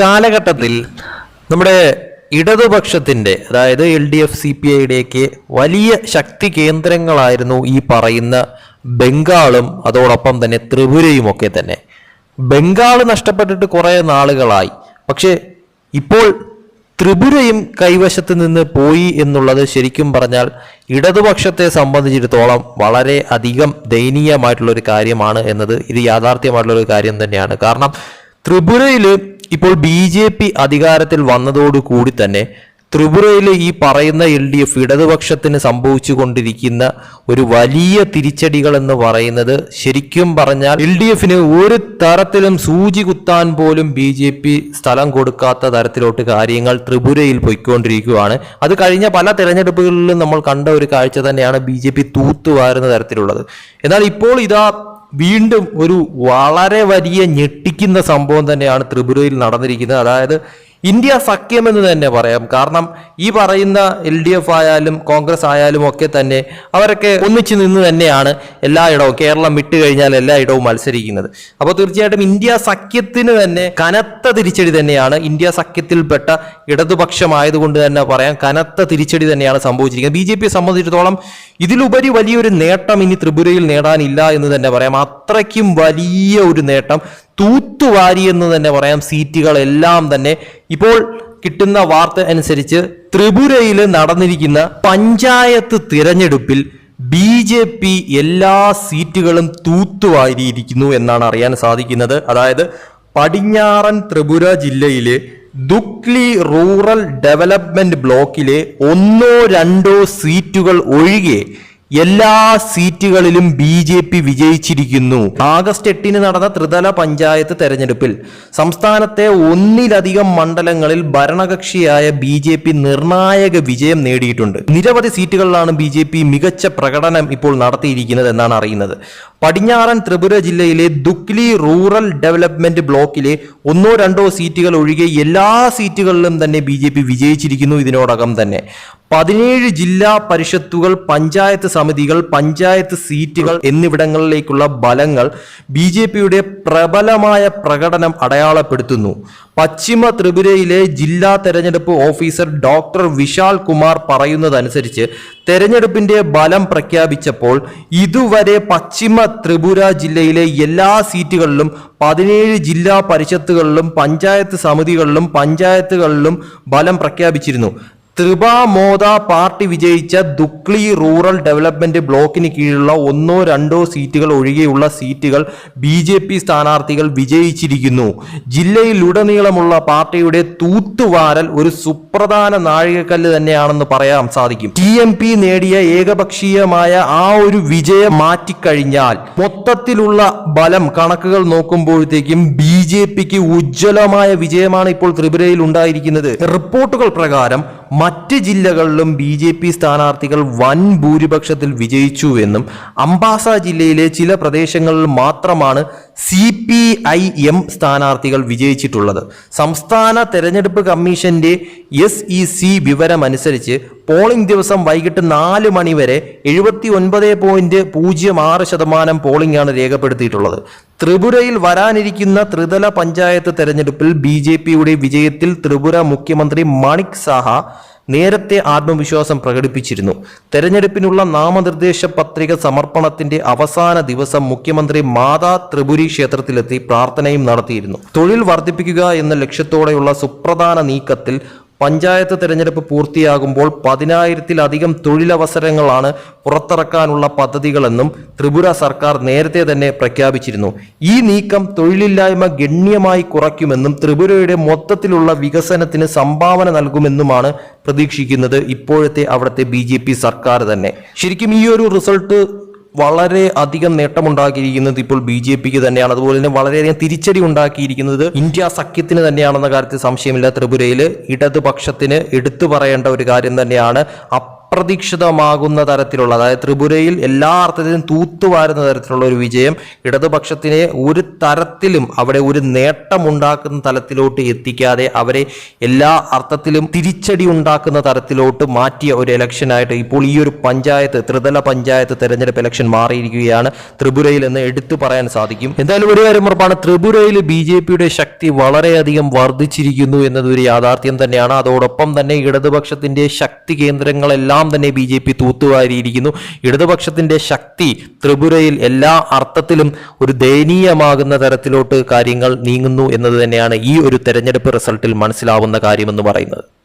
കാലഘട്ടത്തിൽ നമ്മുടെ ഇടതുപക്ഷത്തിന്റെ അതായത് L D F C P ഐയുടെയൊക്കെ വലിയ ശക്തി കേന്ദ്രങ്ങളായിരുന്നു ഈ പറയുന്ന ബംഗാളും അതോടൊപ്പം തന്നെ ത്രിപുരയും ഒക്കെ തന്നെ. ബംഗാൾ നഷ്ടപ്പെട്ടിട്ട് കുറേ നാളുകളായി. പക്ഷേ ഇപ്പോൾ ത്രിപുരയും കൈവശത്ത് നിന്ന് പോയി എന്നുള്ളത് ശരിക്കും പറഞ്ഞാൽ ഇടതുപക്ഷത്തെ സംബന്ധിച്ചിടത്തോളം വളരെ അധികം ദയനീയമായിട്ടുള്ളൊരു കാര്യമാണ് എന്നത് ഇത് യാഥാർത്ഥ്യമായിട്ടുള്ള ഒരു കാര്യം തന്നെയാണ്. കാരണം ത്രിപുരയിൽ ഇപ്പോൾ ബി ജെ പി അധികാരത്തിൽ വന്നതോടുകൂടി തന്നെ ത്രിപുരയിലെ ഈ പറയുന്ന എൽ ഡി എഫ് ഇടതുപക്ഷത്തിന് സംഭവിച്ചു കൊണ്ടിരിക്കുന്ന ഒരു വലിയ തിരിച്ചടികൾ എന്ന് പറയുന്നത് ശരിക്കും പറഞ്ഞാൽ എൽ ഡി എഫിന് ഒരു തരത്തിലും സൂചി കുത്താൻ പോലും ബി ജെ പി സ്ഥലം കൊടുക്കാത്ത തരത്തിലോട്ട് കാര്യങ്ങൾ ത്രിപുരയിൽ പൊയ്ക്കൊണ്ടിരിക്കുകയാണ്. അത് കഴിഞ്ഞ പല തെരഞ്ഞെടുപ്പുകളിലും നമ്മൾ കണ്ട ഒരു കാഴ്ച തന്നെയാണ് ബി ജെ പി തൂത്തുവാരുന്ന തരത്തിലുള്ളത്. എന്നാൽ ഇപ്പോൾ ഇതാ വീണ്ടും ഒരു വളരെ വലിയ ഞെട്ടിക്കുന്ന സംഭവം തന്നെയാണ് ത്രിപുരയിൽ നടന്നിരിക്കുന്നത്. അതായത് ഇന്ത്യ സഖ്യമെന്ന് തന്നെ പറയാം. കാരണം ഈ പറയുന്ന എൽ ഡി എഫ് ആയാലും കോൺഗ്രസ് ആയാലും ഒക്കെ തന്നെ അവരൊക്കെ ഒന്നിച്ചു നിന്ന് തന്നെയാണ് എല്ലായിടവും കേരളം വിട്ടു കഴിഞ്ഞാൽ എല്ലായിടവും മത്സരിക്കുന്നത്. അപ്പോൾ തീർച്ചയായിട്ടും ഇന്ത്യ സഖ്യത്തിന് തന്നെ കനത്ത തിരിച്ചടി തന്നെയാണ് ഇന്ത്യ സഖ്യത്തിൽപ്പെട്ട ഇടതുപക്ഷമായതുകൊണ്ട് തന്നെ പറയാം കനത്ത തിരിച്ചടി തന്നെയാണ് സംഭവിച്ചിരിക്കുന്നത്. ബി ജെ പിയെ സംബന്ധിച്ചിടത്തോളം ഇതിലുപരി വലിയൊരു നേട്ടം ഇനി ത്രിപുരയിൽ നേടാനില്ല എന്ന് തന്നെ പറയാം. അത്രയ്ക്കും വലിയ ഒരു നേട്ടം തൂത്തുവാരി എന്ന് തന്നെ പറയാം. സീറ്റുകളെല്ലാം തന്നെ ഇപ്പോൾ കിട്ടുന്ന വാർത്ത അനുസരിച്ച് ത്രിപുരയിൽ നടന്നിരിക്കുന്ന പഞ്ചായത്ത് തിരഞ്ഞെടുപ്പിൽ ബി ജെ പി എല്ലാ സീറ്റുകളും തൂത്തുവാരിയിരിക്കുന്നു എന്നാണ് അറിയാൻ സാധിക്കുന്നത്. അതായത് പടിഞ്ഞാറൻ ത്രിപുര ജില്ലയിലെ ദുക്ലി റൂറൽ ഡെവലപ്മെന്റ് ബ്ലോക്കിലെ ഒന്നോ രണ്ടോ സീറ്റുകൾ ഒഴികെ എല്ലാ സീറ്റുകളിലും ബി ജെ പി വിജയിച്ചിരിക്കുന്നു. ആഗസ്റ്റ് എട്ടിന് നടന്ന ത്രിതല പഞ്ചായത്ത് തെരഞ്ഞെടുപ്പിൽ സംസ്ഥാനത്തെ ഒന്നിലധികം മണ്ഡലങ്ങളിൽ ഭരണകക്ഷിയായ ബി ജെ പി നിർണായക വിജയം നേടിയിട്ടുണ്ട്. നിരവധി സീറ്റുകളിലാണ് ബി ജെ പി മികച്ച പ്രകടനം ഇപ്പോൾ നടത്തിയിരിക്കുന്നത് എന്നാണ് അറിയുന്നത്. പടിഞ്ഞാറൻ ത്രിപുര ജില്ലയിലെ ദുക്ലി റൂറൽ ഡെവലപ്മെന്റ് ബ്ലോക്കിലെ ഒന്നോ രണ്ടോ സീറ്റുകൾ ഒഴികെ എല്ലാ സീറ്റുകളിലും തന്നെ ബി ജെ പി വിജയിച്ചിരിക്കുന്നു ഇതിനോടകം തന്നെ. പതിനേഴ് ജില്ലാ പരിഷത്തുകൾ പഞ്ചായത്ത് സമിതികൾ പഞ്ചായത്ത് സീറ്റുകൾ എന്നിവിടങ്ങളിലേക്കുള്ള ബലങ്ങൾ ബി ജെ പിയുടെ പ്രബലമായ പ്രകടനം അടയാളപ്പെടുത്തുന്നു. പശ്ചിമ ത്രിപുരയിലെ ജില്ലാ തെരഞ്ഞെടുപ്പ് ഓഫീസർ ഡോക്ടർ വിശാൽ കുമാർ പറയുന്നതനുസരിച്ച് തെരഞ്ഞെടുപ്പിന്റെ ബലം പ്രഖ്യാപിച്ചപ്പോൾ ഇതുവരെ പശ്ചിമ ത്രിപുര ജില്ലയിലെ എല്ലാ സീറ്റുകളിലും പതിനേഴ് ജില്ലാ പരിഷത്തുകളിലും പഞ്ചായത്ത് സമിതികളിലും പഞ്ചായത്തുകളിലും ബലം പ്രഖ്യാപിച്ചിരുന്നു. ത്രിപാമോദ പാർട്ടി വിജയിച്ച ദുക്ലി റൂറൽ ഡെവലപ്മെന്റ് ബ്ലോക്കിന് കീഴിലുള്ള ഒന്നോ രണ്ടോ സീറ്റുകൾ ഒഴികെയുള്ള സീറ്റുകൾ ബി ജെ പി സ്ഥാനാർത്ഥികൾ വിജയിച്ചിരിക്കുന്നു. ജില്ലയിലുടനീളമുള്ള പാർട്ടിയുടെ തൂത്തുവാരൽ ഒരു സുപ്രധാന നാഴികക്കല്ല് തന്നെയാണെന്ന് പറയാൻ സാധിക്കും. ടി എം പി നേടിയ ഏകപക്ഷീയമായ ആ ഒരു വിജയം മാറ്റിക്കഴിഞ്ഞാൽ മൊത്തത്തിലുള്ള ബലം കണക്കുകൾ നോക്കുമ്പോഴത്തേക്കും ബി ജെ പിക്ക് ഉജ്ജ്വലമായ വിജയമാണ് ഇപ്പോൾ ത്രിപുരയിൽ ഉണ്ടായിരിക്കുന്നത്. റിപ്പോർട്ടുകൾ പ്രകാരം മറ്റ് ജില്ലകളിലും ബി ജെ പി സ്ഥാനാർത്ഥികൾ വൻ ഭൂരിപക്ഷത്തിൽ വിജയിച്ചു എന്നും അംബാസ ജില്ലയിലെ ചില പ്രദേശങ്ങളിൽ മാത്രമാണ് സി പി ഐ എം സ്ഥാനാർത്ഥികൾ വിജയിച്ചിട്ടുള്ളത്. സംസ്ഥാന തെരഞ്ഞെടുപ്പ് കമ്മീഷന്റെ എസ് ഇ സി വിവരമനുസരിച്ച് പോളിംഗ് ദിവസം വൈകിട്ട് നാല് മണി വരെ എഴുപത്തി ഒൻപത് പോയിന്റ് പൂജ്യം ആറ് ശതമാനം പോളിംഗ് ആണ് രേഖപ്പെടുത്തിയിട്ടുള്ളത്. ത്രിപുരയിൽ വരാനിരിക്കുന്ന ത്രിതല പഞ്ചായത്ത് തെരഞ്ഞെടുപ്പിൽ ബി ജെ പിയുടെ വിജയത്തിൽ ത്രിപുര മുഖ്യമന്ത്രി മണിക് സാഹ നേരത്തെ ആത്മവിശ്വാസം പ്രകടിപ്പിച്ചിരുന്നു. തെരഞ്ഞെടുപ്പിനുള്ള നാമനിർദ്ദേശ പത്രിക സമർപ്പണത്തിന്റെ അവസാന ദിവസം മുഖ്യമന്ത്രി മാതാ ത്രിപുരി ക്ഷേത്രത്തിലെത്തി പ്രാർത്ഥനയും നടത്തിയിരുന്നു. തൊഴിൽ വർദ്ധിപ്പിക്കുക എന്ന ലക്ഷ്യത്തോടെയുള്ള സുപ്രധാന നീക്കത്തിൽ പഞ്ചായത്ത് തിരഞ്ഞെടുപ്പ് പൂർത്തിയാകുമ്പോൾ പതിനായിരത്തിലധികം തൊഴിലവസരങ്ങളാണ് പുറത്തിറക്കാനുള്ള പദ്ധതികളെന്നും ത്രിപുര സർക്കാർ നേരത്തെ തന്നെ പ്രഖ്യാപിച്ചിരുന്നു. ഈ നീക്കം തൊഴിലില്ലായ്മ ഗണ്യമായി കുറയ്ക്കുമെന്നും ത്രിപുരയുടെ മൊത്തത്തിലുള്ള വികസനത്തിന് സംഭാവന നൽകുമെന്നുമാണ് പ്രതീക്ഷിക്കുന്നത് ഇപ്പോഴത്തെ അവിടുത്തെ ബി സർക്കാർ തന്നെ. ശരിക്കും ഈ ഒരു റിസൾട്ട് വളരെ അധികം നേട്ടമുണ്ടാക്കിയിരിക്കുന്നത് ഇപ്പോൾ ബി ജെ പിക്ക് തന്നെയാണ്. അതുപോലെ തന്നെ വളരെയധികം തിരിച്ചടി ഉണ്ടാക്കിയിരിക്കുന്നത് ഇന്ത്യ സഖ്യത്തിന് തന്നെയാണെന്ന കാര്യത്തിൽ സംശയമില്ല. ത്രിപുരയിൽ ഇടതുപക്ഷത്തിന് എടുത്തു പറയേണ്ട ഒരു കാര്യം തന്നെയാണ്. അപ്രതീക്ഷിതമാകുന്ന തരത്തിലുള്ള അതായത് ത്രിപുരയിൽ എല്ലാ അർത്ഥത്തിലും തൂത്തുവാരുന്ന തരത്തിലുള്ള ഒരു വിജയം ഇടതുപക്ഷത്തിനെ ഒരു തരത്തിലും അവിടെ ഒരു നേട്ടമുണ്ടാക്കുന്ന തലത്തിലോട്ട് എത്തിക്കാതെ അവരെ എല്ലാ അർത്ഥത്തിലും തിരിച്ചടി ഉണ്ടാക്കുന്ന തരത്തിലോട്ട് മാറ്റിയ ഒരു ഇലക്ഷനായിട്ട് ഇപ്പോൾ ഈ ഒരു പഞ്ചായത്ത് ത്രിതല പഞ്ചായത്ത് തെരഞ്ഞെടുപ്പ് ഇലക്ഷൻ മാറിയിരിക്കുകയാണ് ത്രിപുരയിൽ എന്ന് എടുത്തു പറയാൻ സാധിക്കും. എന്തായാലും ഒരു കാര്യം ഉറപ്പാണ് ത്രിപുരയിൽ ബി ജെ പിയുടെ ശക്തി വളരെയധികം വർദ്ധിച്ചിരിക്കുന്നു എന്നത് ഒരു യാഥാർത്ഥ്യം തന്നെയാണ്. അതോടൊപ്പം തന്നെ ഇടതുപക്ഷത്തിന്റെ ശക്തി കേന്ദ്രങ്ങളെല്ലാം തന്നെ ബി ജെ പി തൂത്തുവാരിയിരിക്കുന്നു. ഇടതുപക്ഷത്തിന്റെ ശക്തി ത്രിപുരയിൽ എല്ലാ അർത്ഥത്തിലും ഒരു ദയനീയമാകുന്ന തരത്തിലോട്ട് കാര്യങ്ങൾ നീങ്ങുന്നു എന്നത് തന്നെയാണ് ഈ ഒരു തെരഞ്ഞെടുപ്പ് റിസൾട്ടിൽ മനസ്സിലാവുന്ന കാര്യമെന്ന് പറയുന്നത്.